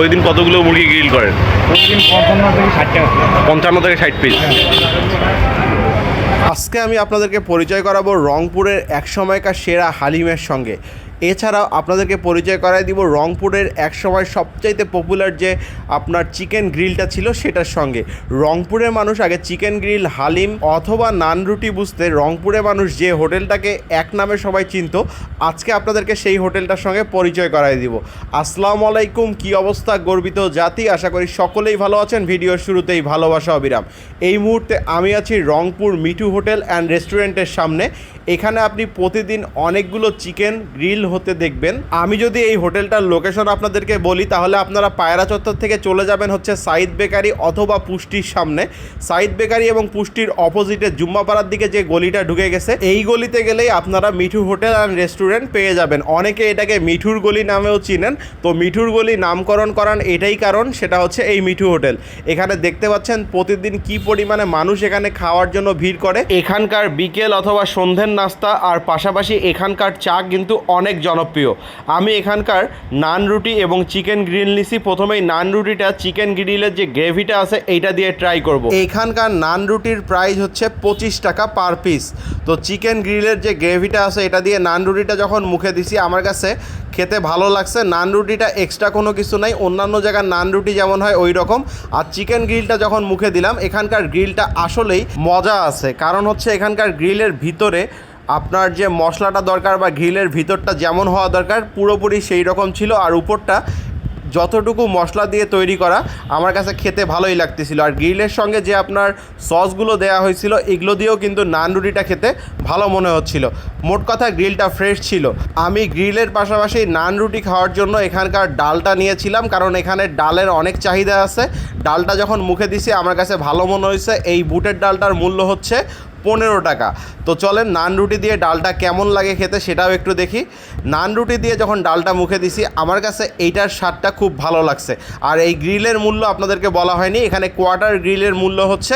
ওই দিন কতগুলো মুরগি গ্রিল করেন পঞ্চান্ন থেকে ষাট টাকা পঞ্চান্ন থেকে ষাট পিস আজকে আমি আপনাদেরকে পরিচয় করাবো রংপুরের এক সময়কার সেরা হালিমের সঙ্গে। এছাড়াও আপনাদেরকে পরিচয় করাই দিব, রংপুরের এক সময় সবচাইতে পপুলার যে আপনার চিকেন গ্রিলটা ছিল সেটার সঙ্গে। রংপুরের মানুষ আগে চিকেন গ্রিল হালিম অথবা নান রুটি বুঝতে রংপুরের মানুষ যে হোটেলটাকে এক নামে সবাই চিনত, আজকে আপনাদেরকে সেই হোটেলটার সঙ্গে পরিচয় করাই দিব। আসসালামু আলাইকুম, কি অবস্থা গর্বিত জাতি? আশা করি সকলেই ভালো আছেন, ভিডিওর শুরুতেই ভালোবাসা অবিরাম। এই মুহূর্তে আমি আছি রংপুর মিঠু হোটেল অ্যান্ড রেস্টুরেন্টের সামনে। এখানে আপনি প্রতিদিন অনেকগুলো চিকেন গ্রিল হতে দেখবেন। আমি যদি এই হোটেলটার লোকেশন আপনাদেরকে বলি, তাহলে আপনারা পায়রা চত্বর থেকে চলে যাবেন হচ্ছে সাইদ বেকারি অথবা পুষ্টির সামনে। সাইদ বেকারি এবং পুষ্টির অপোজিটে জুম্মাপাড়ার দিকে যে গলিটা ঢুকে গেছে, এই গলিতে গেলেই আপনারা মিঠু হোটেল অ্যান্ড রেস্টুরেন্ট পেয়ে যাবেন। অনেকে এটাকে মিঠুর গলি নামেও চিনেন। তো মিঠুর গলি নামকরণ করান এটাই কারণ, সেটা হচ্ছে এই মিঠু হোটেল। এখানে দেখতে পাচ্ছেন প্রতিদিন কি পরিমাণে মানুষ এখানে খাওয়ার জন্য ভিড় করে। এখানকার বিকেল অথবা সন্ধ্যের নাস্তা আর পাশাপাশি এখানকার চা কিন্তু অনেক জনপ্রিয়। আমি এখানকার নান রুটি এবং চিকেন গ্রিল নিছি। প্রথমেই নান রুটিটা, চিকেন গ্রিলের যে গ্রেভিটা আছে, এইটা দিয়ে ট্রাই করব। এখানকার নান রুটির প্রাইস হচ্ছে পঁচিশ টাকা পার পিস। তো চিকেন গ্রিলের যে গ্রেভিটা আছে, এটা দিয়ে নান রুটিটা যখন মুখে দিছি, আমার কাছে খেতে ভালো লাগছে। নান রুটিটা এক্সট্রা কোনো কিছু নাই। অন্যান্য জায়গার নান রুটি যেমন হয়, ওই রকম। আর চিকেন গ্রিলটা যখন মুখে দিলাম, এখানকার গ্রিলটা আসলেই মজা আছে। কারণ হচ্ছে, এখানকার গ্রিলের ভিতরে আপনার যে মশলাটা দরকার বা গ্রিলের ভিতরটা যেমন হওয়া দরকার, পুরোপুরি সেই রকম ছিল। আর উপরটা যতটুকু মশলা দিয়ে তৈরি করা, আমার কাছে খেতে ভালোই লাগতেছিল। আর গ্রিলের সঙ্গে যে আপনার সসগুলো দেওয়া হয়েছিল, এগুলো দিয়েও কিন্তু নান রুটিটা খেতে ভালো মনে হচ্ছিল। মোট কথা, গ্রিলটা ফ্রেশ ছিল। আমি গ্রিলের পাশাপাশি নান রুটি খাওয়ার জন্য এখানকার ডালটা নিয়েছিলাম, কারণ এখানে ডালের অনেক চাহিদা আছে। ডালটা যখন মুখে দিছি, আমার কাছে ভালো মনে হয়েছে, এই বুটের ডালটার মূল্য হচ্ছে পনেরো টাকা। তো চলেন নান রুটি দিয়ে ডালটা কেমন লাগে খেতে সেটাও একটু দেখি। নান রুটি দিয়ে যখন ডালটা মুখে দিছি, আমার কাছে এইটার স্বাদটা খুব ভালো লাগছে। আর এই গ্রিলের মূল্য আপনাদেরকে বলা হয়নি, এখানে কোয়ার্টার গ্রিলের মূল্য হচ্ছে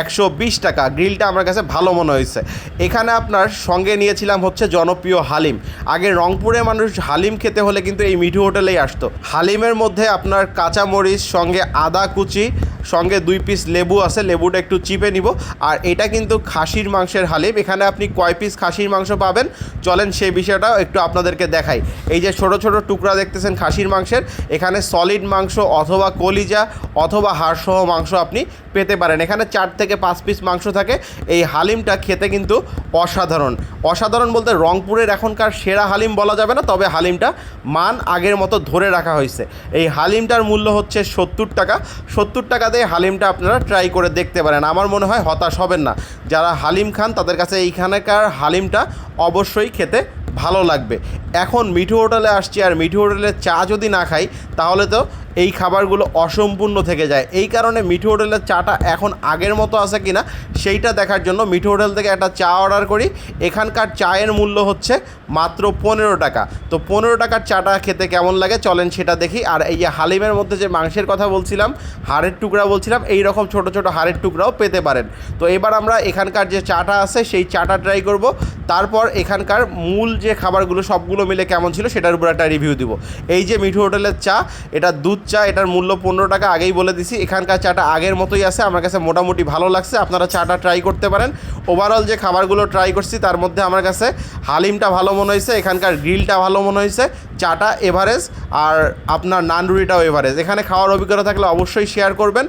একশো বিশ টাকা। গ্রিলটা আমার কাছে ভালো মনে হয়েছে। এখানে আপনার সঙ্গে নিয়েছিলাম হচ্ছে জনপ্রিয় হালিম। আগে রংপুরে মানুষ হালিম খেতে হলে কিন্তু এই মিঠু হোটেলেই আসতো। হালিমের মধ্যে আপনার কাঁচা মরিচ সঙ্গে আদা কুচি সঙ্গে দুই পিস লেবু আছে, লেবুটা একটু চিপে নিব। আর এটা কিন্তু খাসির মাংসের হালিম। এখানে আপনি কয় পিস খাসির মাংস পাবেন? চলেন সেই বিষয়টাও একটু আপনাদেরকে দেখাই। এই যে ছোট ছোট টুকরা দেখতেছেন খাসির মাংসের, এখানে সলিড মাংস অথবা কলিজা অথবা হাড়সহ মাংস আপনি পেতে পারেন। এখানে চার থেকে পাঁচ পিস মাংস থাকে। এই হালিমটা খেতে কিন্তু অসাধারণ। অসাধারণ বলতে রংপুরের এখনকার সেরা হালিম বলা যাবে না, তবে হালিমটা মান আগের মতো ধরে রাখা হয়েছে। এই হালিমটার মূল্য হচ্ছে সত্তর টাকা। সত্তর টাকা দিয়ে হালিমটা আপনারা ট্রাই করে দেখতে পারেন। আমার মনে হয় হতাশ হবেন না। যারা হালিম খান, তাদের কাছে এইখানকার হালিমটা অবশ্যই খেতে ভালো লাগবে। এখন মিঠু হোটেলে আসছি, আর মিঠু হোটেলে চা যদি না খাই, তাহলে তো এই খাবারগুলো অসম্পূর্ণ থেকে যায়। এই কারণে মিঠু হোটেলের চাটা এখন আগের মতো আছে কি না সেইটা দেখার জন্য মিঠু হোটেল থেকে একটা চা অর্ডার করি। এখানকার চায়ের মূল্য হচ্ছে মাত্র পনেরো টাকা। তো পনেরো টাকার চাটা খেতে কেমন লাগে চলেন সেটা দেখি। আর এই যে হালিমের মধ্যে যে মাংসের কথা বলছিলাম, হাড়ের টুকরা বলছিলাম এই রকম ছোট ছোট হাড়ের টুকরাও পেতে পারেন। তো এবার আমরা এখানকার যে চাটা আছে সেই চাটা ট্রাই করব। তারপর এখানকার মূল যে খাবারগুলো সবগুলো মিলে কেমন ছিল সেটার উপর একটা রিভিউ দিব। এই যে মিঠু হোটেলের চা, এটা দুধ চা, এটার মূল্য পনেরো টাকা আগেই বলে দিছি। এখানকার চাটা আগের মতোই আছে, আমার কাছে মোটামুটি ভালো লাগছে। আপনারা চাটা ট্রাই করতে পারেন। ওভারঅল যে খাবারগুলো ট্রাই করছি, তার মধ্যে আমার কাছে হালিমটা ভালো মনে হয়েছে, এখানকার গ্রিলটা ভালো মনে হয়েছে, চাটা এভারেজ, আর আপনার নান রুটিটাও এভারেজ। এখানে খাওয়ার অভিজ্ঞতা থাকলে অবশ্যই শেয়ার করবেন।